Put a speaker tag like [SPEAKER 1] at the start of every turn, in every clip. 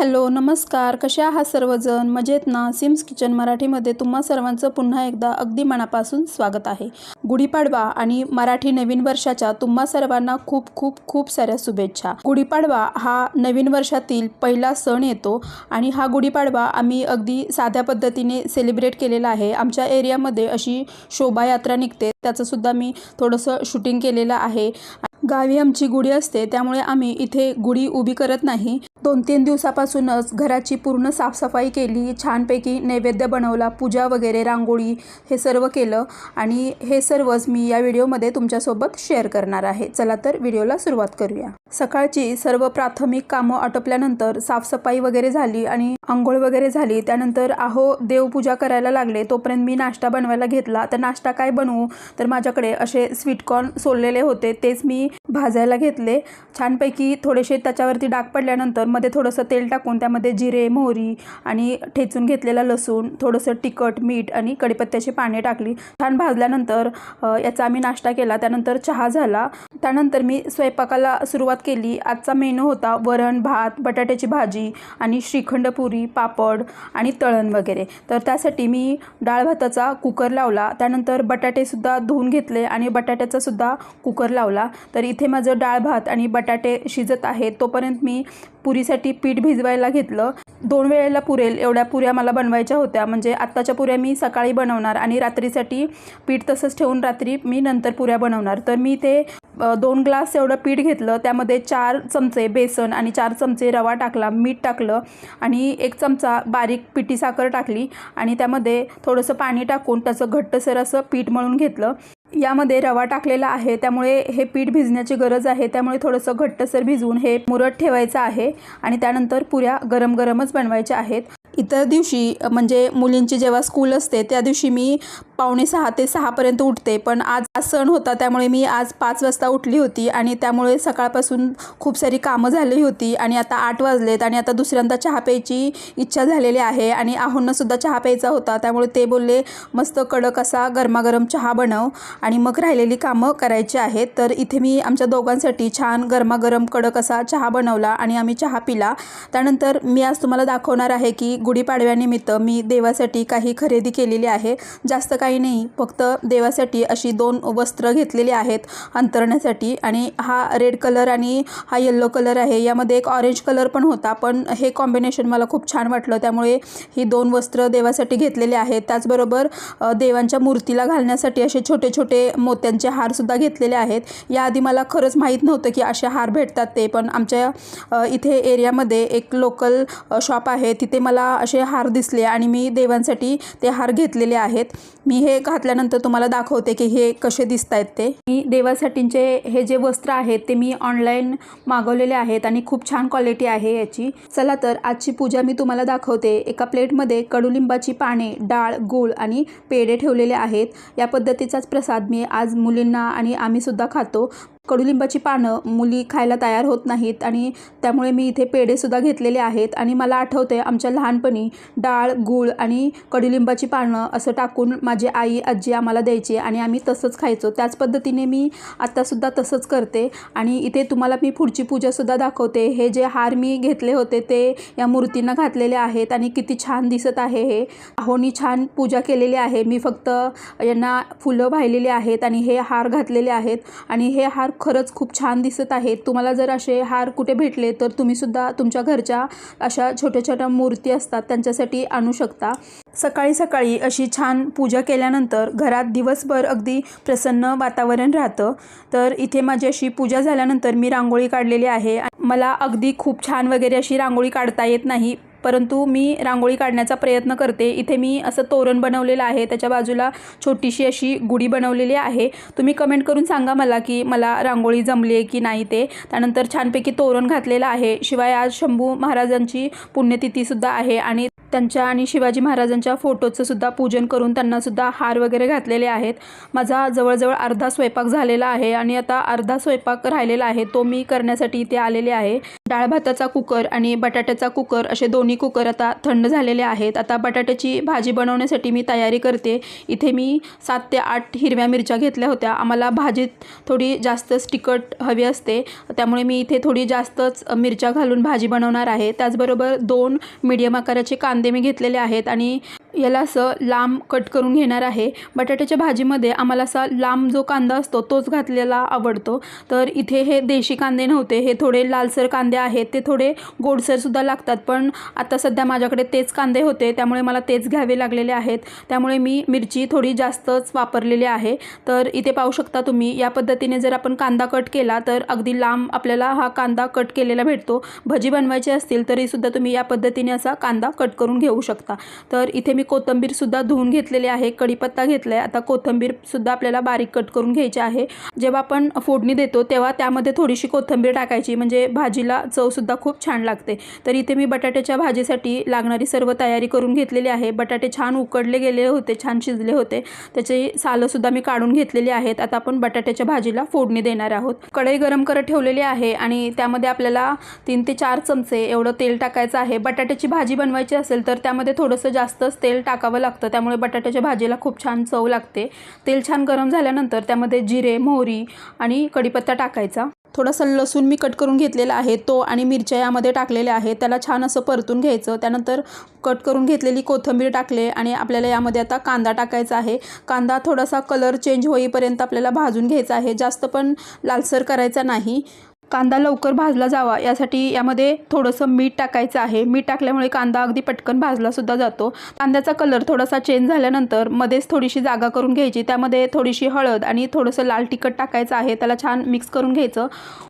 [SPEAKER 1] Hello नमस्कार. कसे आहात सर्वजण? मजेत ना? सिम्स किचन मराठीमध्ये तुम्हा सर्वांचं पुन्हा एकदा अगदी मनापासून स्वागत आहे. गुढीपाडवा आणि मराठी नवीन वर्षाच्या तुम्हा सर्वांना खूप खूप खूप साऱ्या शुभेच्छा. गुढीपाडवा हा नवीन वर्षातील पहिला सण येतो आणि हा गुढीपाडवा आम्ही अगदी साध्या पद्धतीने सेलिब्रेट केलेला आहे. आमच्या एरियामध्ये अशी शोभायात्रा निघते. त्याचंसुद्धा मी थोडंसं शूटिंग केलेलं आहे. गावी आमची गुढी असते त्यामुळे आम्ही इथे गुढी उभी करत नाही. दोन तीन दिवसापासूनच घराची पूर्ण साफसफाई केली छानपैकी नैवेद्य बनवला पूजा वगैरे रांगोळी हे सर्व केलं आणि हे सर्वच मी या व्हिडिओमध्ये तुमच्यासोबत शेअर करणार आहे. चला तर व्हिडिओला सुरुवात करूया. सकाळची सर्व प्राथमिक कामं आटोपल्यानंतर साफसफाई वगैरे झाली आणि आंघोळ वगैरे झाली. त्यानंतर आहो देवपूजा करायला लागले तोपर्यंत मी नाश्ता बनवायला घेतला. तर नाश्ता काय बनवू? तर माझ्याकडे असे स्वीटकॉर्न सोललेले होते. तेच मी भाजायला घेतले. छानपैकी थोडेसे त्याच्यावरती डाग पडल्यानंतरमध्ये थोडंसं तेल टाकून त्यामध्ये जिरे मोहरी आणि ठेचून घेतलेला लसूण थोडंसं तिखट मीठ आणि कढीपत्त्याची पाने टाकली. छान भाजल्यानंतर याचा आम्ही नाश्ता केला. त्यानंतर चहा झाला. त्यानंतर मी स्वयंपाकाला सुरुवात केली. आजचा मेनू होता वरण भात बटाट्याची भाजी आणि श्रीखंड पुरी पापड आणि तळण वगैरे. तर त्यासाठी मी डाळ भाताचा कुकर लावला. त्यानंतर बटाटेसुद्धा धुवून घेतले आणि बटाट्याचासुद्धा कुकर लावला. तर इथे इथे माझं डाळ भात आणि बटाटे शिजत आहे तोपर्यंत मी पुरीसाठी पीठ भिजवायला घेतलं. दोन वेळेला पुरेल एवढ्या पुऱ्या मला बनवायच्या होत्या. म्हणजे आत्ताच्या पुऱ्या मी सकाळी बनवणार आणि रात्रीसाठी पीठ तसंच ठेवून रात्री मी नंतर पुऱ्या बनवणार. तर मी ते दोन ग्लास एवढं पीठ घेतलं. त्यामध्ये चार चमचे बेसन आणि चार चमचे रवा टाकला मीठ टाकलं आणि एक चमचा बारीक पिठी साखर टाकली आणि त्यामध्ये थोडंसं पाणी टाकून त्याचं घट्टसर असं पीठ मळून घेतलं. यामध्ये रवा टाकलेला आहे त्यामुळे हे पीठ भिजण्याची गरज आहे त्यामुळे थोडंसं घट्टसर भिजवून हे मुरत ठेवायचं आहे आणि त्यानंतर पुऱ्या गरम गरमच बनवायच्या आहेत. इतर दिवशी म्हणजे मुलींची जेव्हा स्कूल असते त्या दिवशी मी पावणे सहा ते सहापर्यंत उठते. पण आज आज सण होता त्यामुळे मी आज पाच वाजता उठली होती आणि त्यामुळे सकाळपासून खूप सारी कामं झाली होती आणि आता आठ वाजलेत आणि आता दुसऱ्यांदा चहा प्यायची इच्छा झालेली आहे आणि आहोंनासुद्धा चहा प्यायचा होता. त्यामुळे ते बोलले मस्त कडक असा गरमागरम चहा बनव आणि मग राहिलेली कामं करायची आहेत. तर इथे मी आमच्या दोघांसाठी छान गरमागरम कडक असा चहा बनवला आणि आम्ही चहा पिला. त्यानंतर मी आज तुम्हाला दाखवणार आहे की गुढीपाडव्यानिमित्त मी देवासाठी काही खरेदी केलेली आहे. जास्त काही नाही. फक्त देवासाठी अशी दोन वस्त्र घेतलेली आहेत अंतरण्यासाठी. आणि हा रेड कलर आणि हा येल्लो कलर आहे. यामध्ये एक ऑरेंज कलर पण होता. पण हे कॉम्बिनेशन मला खूप छान वाटलं. त्यामुळे ही दोन वस्त्र देवासाठी घेतलेले आहेत. त्याचबरोबर देवांच्या मूर्तीला घालण्यासाठी असे छोटे छोटे मोत्यांचे हारसुद्धा घेतलेले आहेत. याआधी मला खरंच माहीत नव्हतं की असे हार भेटतात ते. पण आमच्या इथे एरियामध्ये एक लोकल शॉप आहे. तिथे मला असे हार दिसले आणि मी देवांसाठी ते हार घेतलेले आहेत. मी हे घातल्यानंतर तुम्हाला दाखवते की हे कसे दिसत आहेत ते. मी देवासाठीचे हे जे वस्त्र आहेत ते मी ऑनलाईन मागवलेले आहेत आणि खूप छान क्वालिटी आहे याची. चला तर आजची पूजा मी तुम्हाला दाखवते. एका प्लेटमध्ये कडुलिंबाची पाने डाळ गूळ आणि पेढे ठेवलेले आहेत. या पद्धतीचाच प्रसाद मी आज मुलींना आणि आम्हीसुद्धा खातो. कडुलिंबाची पानं मुली खायला तयार होत नाहीत आणि त्यामुळे मी इथे पेढेसुद्धा घेतलेले आहेत. आणि मला आठवते आमच्या लहानपणी डाळ गूळ आणि कडुलिंबाची पानं असं टाकून माझी आई आजी आम्हाला द्यायची आणि आम्ही तसंच खायचो. त्याच पद्धतीने मी आत्तासुद्धा तसंच करते आणि इथे तुम्हाला मी पुढची पूजासुद्धा दाखवते. हे जे हार मी घेतले होते ते या मूर्तींना घातलेले आहेत आणि किती छान दिसत आहे हे. आहोनी छान पूजा केलेली आहे. मी फक्त यांना फुलं वाहिलेली आहेत आणि हे हार घातलेले आहेत आणि हे हार खरंच खूप छान दिसत आहेत. तुम्हाला जर असे हार कुठे भेटले तर तुम्हीसुद्धा तुमच्या घरच्या अशा छोट्या छोट्या मूर्ती असतात त्यांच्यासाठी आणू शकता. सकाळी सकाळी अशी छान पूजा केल्यानंतर घरात दिवसभर अगदी प्रसन्न वातावरण राहतं. तर इथे माझी अशी पूजा झाल्यानंतर मी रांगोळी काढलेली आहे. मला अगदी खूप छान वगैरे अशी रांगोळी काढता येत नाही. परंतु मी रांगोळी काढण्याचा प्रयत्न करते. इथे मी असं तोरण बनवलेलं आहे. त्याच्या बाजूला छोटीशी अशी गुढी बनवलेली आहे. तुम्ही कमेंट करून सांगा मला की मला रांगोळी जमली आहे की नाही ते. त्यानंतर छानपैकी तोरण घातलेलं आहे. शिवाय आज शंभू महाराजांची पुण्यतिथीसुद्धा आहे आणि त्यांच्या आणि शिवाजी महाराजांच्या फोटोचं सुद्धा पूजन करून त्यांनासुद्धा हार वगैरे घातलेले आहेत. माझा जवळजवळ अर्धा स्वयंपाक झालेला आहे आणि आता अर्धा स्वयंपाक राहिलेला आहे. तो मी करण्यासाठी इथे आलेले आहे. डाळ भाताचा कुकर आणि बटाट्याचा कुकर असे दोन्ही कुकर आता थंड झालेले आहेत. आता बटाट्याची भाजी बनवण्यासाठी मी तयारी करते. इथे मी सात ते आठ हिरव्या मिरच्या घेतल्या होत्या. आम्हाला भाजीत थोडी जास्तच तिखट हवी असते. त्यामुळे मी इथे थोडी जास्तच मिरच्या घालून भाजी बनवणार आहे. त्याचबरोबर दोन मीडियम आकाराचे कांदे मी घेतलेले आहेत आणि याला असं लांब कट करून घेणार आहे. बटाट्याच्या भाजीमध्ये आम्हाला असा लांब जो कांदा असतो तोच घातलेला आवडतो. तर इथे हे देशी कांदे नव्हते हे थोडे लालसर कांदे आहेत. ते थोडे गोडसरसुद्धा लागतात पण आता सध्या माझ्याकडे तेच कांदे होते त्यामुळे मला तेच घ्यावे लागलेले आहेत. त्यामुळे मी मिरची थोडी जास्तच वापरलेली आहे. तर इथे पाहू शकता तुम्ही या पद्धतीने जर आपण कांदा कट केला तर अगदी लांब आपल्याला हा कांदा कट केलेला भेटतो. भजी बनवायची असतील तरीसुद्धा तुम्ही या पद्धतीने असा कांदा कट करून घेऊ शकता. तर इथे मी कोथिंबीरसुद्धा धुवून घेतलेली आहे कढीपत्ता घेतला आहे आता कोथिंबीरसुद्धा आपल्याला बारीक कट करून घ्यायची आहे. जेव्हा आपण फोडणी देतो तेव्हा त्यामध्ये थोडीशी कोथिंबीर टाकायची. म्हणजे भाजीला चवसुद्धा खूप छान लागते. तर इथे मी बटाट्याच्या भाजीसाठी लागणारी सर्व तयारी करून घेतलेली आहे. बटाटे छान उकडले गेले होते छान शिजले होते. त्याची सालंसुद्धा मी काढून घेतलेली आहेत. आता आपण बटाट्याच्या भाजीला फोडणी देणार आहोत. कढई गरम करत ठेवलेली आहे आणि त्यामध्ये आपल्याला तीन ते चार चमचे एवढं तेल टाकायचं आहे. बटाट्याची भाजी बनवायची असेल तर त्यामध्ये थोडंसं जास्तच तेल तेल टाकावं लागतं त्यामुळे बटाट्याच्या भाजीला खूप छान चव लागते. तेल छान गरम झाल्यानंतर त्यामध्ये जिरे मोहरी आणि कढीपत्ता टाकायचा. थोडासा लसूण मी कट करून घेतलेला आहे तो आणि मिरच्या यामध्ये टाकलेल्या आहे त्याला छान असं परतून घ्यायचं. त्यानंतर कट करून घेतलेली कोथिंबीर टाकले आणि आपल्याला यामध्ये आता कांदा टाकायचा आहे. कांदा थोडासा कलर चेंज होईपर्यंत आपल्याला भाजून घ्यायचा आहे. जास्त पण लालसर करायचा नाही. कांदा लवकर भाजला जावा. यासाठी यामध्ये थोडंसं मीठ टाकायचं आहे. मीठ टाकल्यामुळे कांदा अगदी पटकन भाजलासुद्धा जातो. कांद्याचा कलर थोडासा चेंज झाल्यानंतर मध्येच थोडीशी जागा करून घ्यायची. त्यामध्ये थोडीशी हळद आणि थोडंसं लाल तिखट टाकायचं आहे. त्याला छान मिक्स करून घ्यायचं.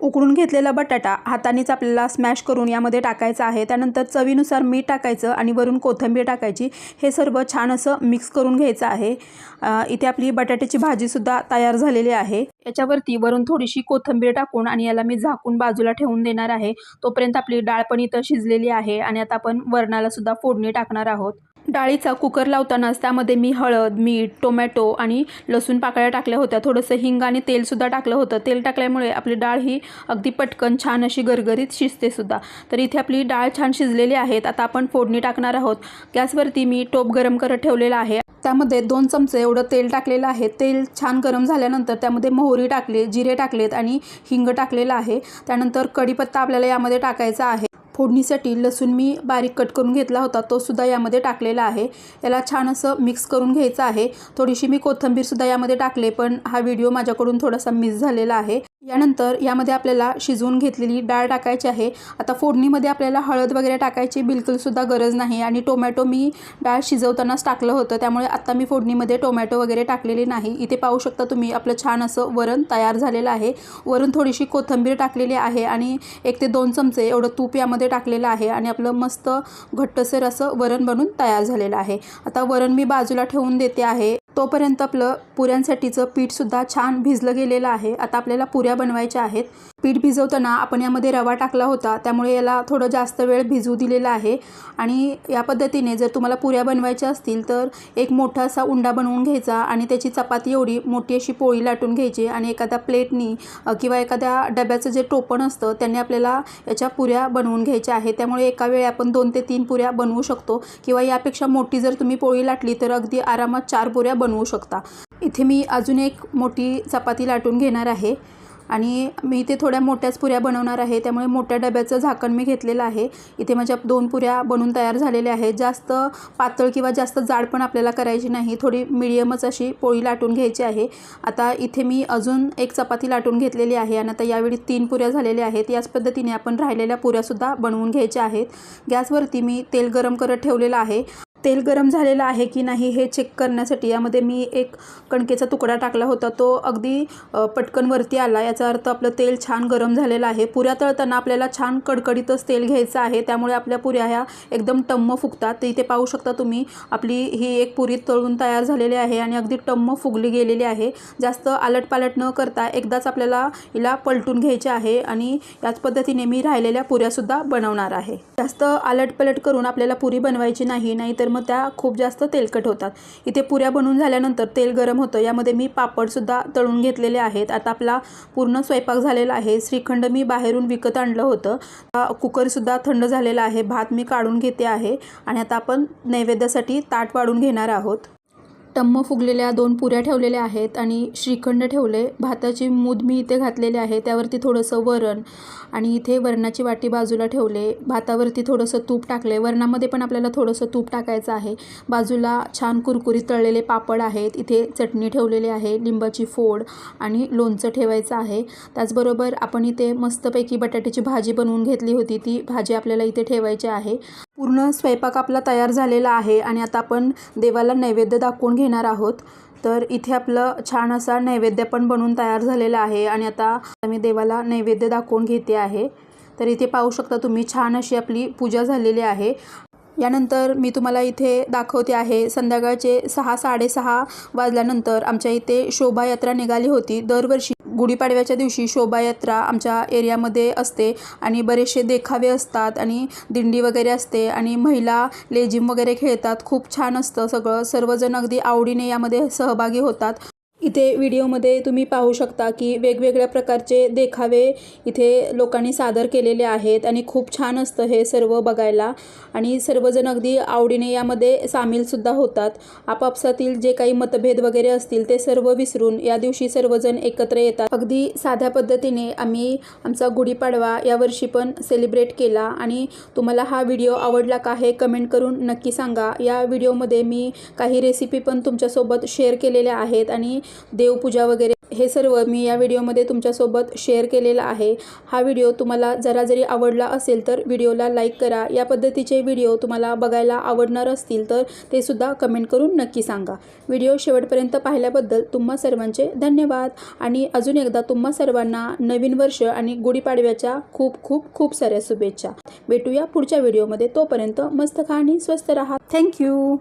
[SPEAKER 1] उकडून घेतलेला बटाटा हातानेच आपल्याला स्मॅश करून यामध्ये टाकायचा आहे. त्यानंतर चवीनुसार मीठ टाकायचं आणि वरून कोथिंबीर टाकायची. हे सर्व छान असं मिक्स करून घ्यायचं आहे. इथे आपली बटाट्याची भाजीसुद्धा तयार झालेली आहे. याच्यावरती वरून थोडीशी कोथिंबीर टाकून आणि याला मी झाकून बाजूला ठेवून देणार आहे. तोपर्यंत आपली डाळ पण इथं शिजलेली आहे आणि आता आपण वरणाला सुद्धा फोडणी टाकणार आहोत. डाळीचा कुकर लावतानाच त्यामध्ये मी हळद मीठ टोमॅटो आणि लसूण पाकळ्या टाकल्या होत्या. थोडंसं हिंग आणि तेलसुद्धा टाकलं होतं. तेल टाकल्यामुळे आपली डाळ ही अगदी पटकन छान अशी गरगरीत शिजते सुद्धा. तर इथे आपली डाळ छान शिजलेली आहेत आता आपण फोडणी टाकणार आहोत. गॅसवरती मी टोप गरम करत ठेवलेला आहे. त्यामध्ये दोन चमचे एवढं तेल टाकलेलं आहे. तेल छान गरम झाल्यानंतर त्यामध्ये मोहरी टाकली जिरे टाकलेत आणि हिंग टाकलेलं आहे. त्यानंतर कढीपत्ता आपल्याला यामध्ये टाकायचा आहे. फोडणीसाठी लसूण मी बारीक कट करून घेतला होता तो सुद्धा यामध्ये टाकलेला आहे. याला छान असं मिक्स करून घ्यायचं आहे. थोडीशी मी कोथंबीरसुद्धा यामध्ये टाकले पण हा व्हिडिओ माझ्याकडून थोडासा मिस झालेला आहे. यानंतर यामध्ये आपल्याला शिजवून घेतलेली डाळ टाकायची आहे. आता फोडणीमध्ये आपल्याला हळद वगैरे टाकायची बिलकुलसुद्धा गरज नाही आणि टोमॅटो मी डाळ शिजवतानाच टाकलं होतं. त्यामुळे आत्ता मी फोडणीमध्ये टोमॅटो वगैरे टाकलेले नाही. इथे पाहू शकता तुम्ही आपलं छान असं वरण तयार झालेलं आहे. वरून थोडीशी कोथिंबीर टाकलेली आहे आणि एक ते दोन चमचे एवढं तूप यामध्ये टाकलेलं आहे आणि आपलं मस्त घट्टसर असं वरण बनून तयार झालेलं आहे. आता वरण मी बाजूला ठेवून देते आहे. तोपर्यंत आपलं पुऱ्यांसाठीचं पीठसुद्धा छान भिजलं गेलेलं आहे. आता आपल्याला पुऱ्या बनवायच्या आहेत. पीठ भिजवताना आपण यामध्ये रवा टाकला होता. त्यामुळे याला थोडं जास्त वेळ भिजू दिलेला आहे. आणि या पद्धतीने जर तुम्हाला पुऱ्या बनवायच्या असतील तर एक मोठा असा उंडा बनवून घ्यायचा आणि त्याची चपाती एवढी मोठी अशी पोळी लाटून घ्यायची आणि एखाद्या प्लेटनी किंवा एखाद्या डब्याचं जे टोपण असतं त्यांनी आपल्याला याच्या पुऱ्या बनवून घ्यायच्या आहे त्यामुळे एका वेळी आपण दोन ते तीन पुऱ्या बनवू शकतो. किंवा यापेक्षा मोठी जर तुम्ही पोळी लाटली तर अगदी आरामात चार पुऱ्या बनवू शकता. इथे मी अजून एक मोठी चपाती लाटून घेणार आहे. आणि मी इथे थोड्या मोठ्याच पुऱ्या बनवणार आहे. त्यामुळे मोठ्या डब्याचं झाकण मी घेतलेलं आहे. इथे माझ्या दोन पुऱ्या बनून तयार झालेल्या आहेत. जास्त पातळ किंवा जास्त जाड पण आपल्याला करायची नाही. थोडी मिडियमच अशी पोळी लाटून घ्यायची आहे. आता इथे मी अजून एक चपाती लाटून घेतलेली आहे आणि आता यावेळी तीन पुऱ्या झालेल्या आहेत. याच पद्धतीने आपण राहिलेल्या पुऱ्यासुद्धा बनवून घ्यायच्या आहेत. गॅसवरती मी तेल गरम करत ठेवलेलं आहे. तेल गरम झालेलं आहे की नाही हे चेक करण्यासाठी यामध्ये मी एक कणकेचा तुकडा टाकला होता. तो अगदी पटकन वरती आला. याचा अर्थ आपलं तेल छान गरम झालेलं आहे. पुऱ्या तळताना आपल्याला छान कडकडीतच तेल घ्यायचं आहे. त्यामुळे आपल्या पुऱ्या ह्या एकदम टम्म फुगतात. तर इथे पाहू शकता तुम्ही आपली ही एक पुरी तळून तयार झालेली आहे आणि अगदी टम्म फुगली गेलेली आहे. जास्त आलटपालट न करता एकदाच आपल्याला हिला पलटून घ्यायचे आहे आणि याच पद्धतीने मी राहिलेल्या पुऱ्यासुद्धा बनवणार आहे. जास्त आलटपलट करून आपल्याला पुरी बनवायची नाही नाहीतर मग त्या खूप जास्त तेलकट होतात. इथे पुऱ्या बनवून झाल्यानंतर तेल गरम होतं. यामध्ये मी पापडसुद्धा तळून घेतलेले आहेत. आता आपला पूर्ण स्वयंपाक झालेला आहे. श्रीखंड मी बाहेरून विकत आणलं होतं. कुकरसुद्धा थंड झालेला आहे. भात मी काढून घेते आहे. आणि आता आपण नैवेद्यासाठी ताट वाढून घेणार आहोत. टम्म फुगलेल्या दोन पुऱ्या ठेवलेल्या आहेत आणि श्रीखंड ठेवले. भाताची मूद मी इथे घातलेली आहे त्यावरती थोडंसं वरण आणि इथे वरणाची वाटी बाजूला ठेवले. भातावरती थोडंसं तूप टाकले. वरणामध्ये पण आपल्याला थोडंसं तूप टाकायचं आहे. बाजूला छान कुरकुरीत तळलेले पापड आहेत. इथे चटणी ठेवलेली आहे लिंबाची फोड आणि लोणचं ठेवायचं आहे. त्याचबरोबर आपण इथे मस्तपैकी बटाट्याची भाजी बनवून घेतली होती. ती भाजी आपल्याला इथे ठेवायची आहे. पूर्ण स्वयंपाक आपला तयार झालेला आहे आणि आता आपण देवाला नैवेद्य दाखवून घेणार आहोत. तर इथे आपलं छान असा नैवेद्य पण बनवून तयार झालेला आहे आणि आता मी देवाला नैवेद्य दाखवून घेते आहे. तर इथे पाहू शकता तुम्ही छान अशी आपली पूजा झालेली आहे. यानंतर मी तुम्हाला इथे दाखवते आहे संध्याकाळचे सहा साडेसहा वाजल्यानंतर आमच्या इथे शोभायात्रा निघाली होती. दरवर्षी गुढीपाडव्याच्या दिवशी शोभायात्रा आमच्या एरियामध्ये असते आणि बरेचसे देखावे असतात आणि दिंडी वगैरे असते आणि महिला लेझिम वगैरे खेळतात. खूप छान असतं सगळं. सर्वजण अगदी आवडीने यामध्ये सहभागी होतात. इथे व्हिडिओमध्ये तुम्ही पाहू शकता की वेगवेगळ्या प्रकारचे देखावे इथे लोकांनी सादर केलेले आहेत आणि खूप छान असतं हे सर्व बघायला. आणि सर्वजण अगदी आवडीने यामध्ये सामीलसुद्धा होतात. आपापसातील जे काही मतभेद वगैरे असतील ते सर्व विसरून या दिवशी सर्वजण एकत्र येतात. अगदी साध्या पद्धतीने आम्ही आमचा गुढीपाडवा यावर्षी पण सेलिब्रेट केला आणि तुम्हाला हा व्हिडिओ आवडला का हे कमेंट करून नक्की सांगा. या व्हिडिओमध्ये मी काही रेसिपी पण तुमच्यासोबत शेअर केलेल्या आहेत आणि देवपूजा वगैरे हे सर्व मी या व्हिडिओमध्ये तुमच्यासोबत शेअर केलेला आहे. हा व्हिडिओ तुम्हाला जरा जरी आवडला असेल तर व्हिडिओला लाईक करा. या पद्धतीचे व्हिडिओ तुम्हाला बघायला आवडणार असतील तर ते सुद्धा कमेंट करून नक्की सांगा. व्हिडिओ शेवटपर्यंत पाहिल्याबद्दल तुम्हा सर्वांचे धन्यवाद. आणि अजून एकदा तुम्हा सर्वांना नवीन वर्ष आणि गुढीपाडव्याच्या खूप खूप खूप साऱ्या शुभेच्छा. भेटूया पुढच्या व्हिडिओमध्ये. तोपर्यंत मस्त खा आणि स्वस्त राहा. थँक्यू